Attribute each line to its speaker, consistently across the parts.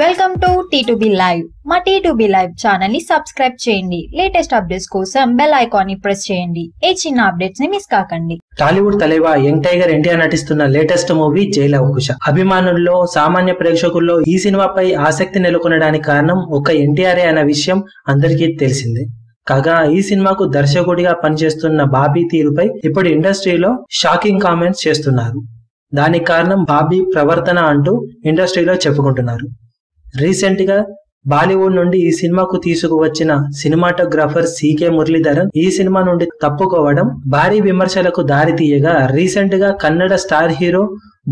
Speaker 1: Welcome to T two B live మా T two B live ఛానల్ని subscribe చేయండి. Latest updates కోసం bell ఐకాన్ని ప్రెస్ చేయండి. ఏ చిన్న అప్డేట్స్ని మిస్ కాకండి.
Speaker 2: టాలీవుడ్ తలేవా యంగ్ టైగర్ ఎన్టీఆర్ నటిస్తున్న లేటెస్ట్ మూవీ జైల అవకుశ. అభిమానుల్లో సామాన్య ప్రేక్షకుల్లో ఈ సినిమాపై ఆసక్తి నెలకొనడానికి కారణం ఒక ఎన్టీఆర్ఏ అనే విషయం అందరికీ తెలిసిందే. కాగా ఈ సినిమాకు దర్శకుడిగా పనిచేస్తున్న బాబీ తీరుపై ఇప్పుడు ఇండస్ట్రీలో షాకింగ్ కామెంట్స్ చేస్తున్నారు. దానికి కారణం బాబీ ప్రవర్తన అంటూ ఇండస్ట్రీలో చెప్పుకుంటున్నారు. రీసెంట్గా బాలీవుడ్ నుండి ఈ సినిమాకు తీసుకువచ్చిన సినిమాటోగ్రాఫర్ సికే మురళీధరన్ ఈ సినిమా నుండి తప్పుకోవడం భారీ విమర్శలకు దారి తీయగా రీసెంట్గా కన్నడ స్టార్ హీరో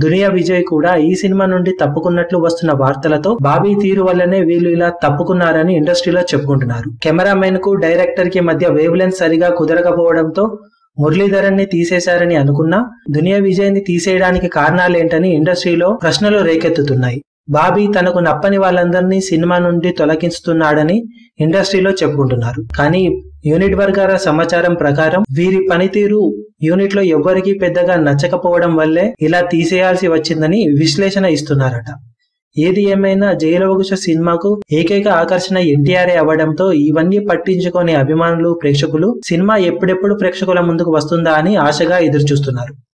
Speaker 2: దునియా విజయ్ కూడా ఈ సినిమా నుండి తప్పుకున్నట్లు వస్తున్న వార్తలతో బాబీ తీరు వల్లనే వీళ్ళు ఇలా తప్పుకున్నారని ఇండస్ట్రీలో చెప్పుకుంటున్నారు. కెమెరామెన్కు డైరెక్టర్కి మధ్య వేవ్ లెన్స్ సరిగా కుదరకపోవడంతో మురళీధరన్ని తీసేశారని అనుకున్నా దునియా విజయ్ని తీసేయడానికి కారణాలేంటని ఇండస్ట్రీలో ప్రశ్నలు రేకెత్తుతున్నాయి. బాబీ తనకు నప్పని వాళ్ళందరినీ సినిమా నుండి తొలగిస్తున్నాడని ఇండస్ట్రీలో చెప్పుకుంటున్నారు. కానీ యూనిట్ వర్గాల సమాచారం ప్రకారం వీరి పనితీరు యూనిట్లో ఎవ్వరికీ పెద్దగా నచ్చకపోవడం వల్లే ఇలా తీసేయాల్సి వచ్చిందని విశ్లేషణ ఇస్తున్నారట. ఏది ఏమైనా జయలవకుశ సినిమాకు ఏకైక ఆకర్షణ ఎన్టీఆర్ఏ అవ్వడంతో ఇవన్నీ పట్టించుకొని అభిమానులు ప్రేక్షకులు సినిమా ఎప్పుడెప్పుడు ప్రేక్షకుల ముందుకు వస్తుందా అని ఆశగా ఎదురుచూస్తున్నారు.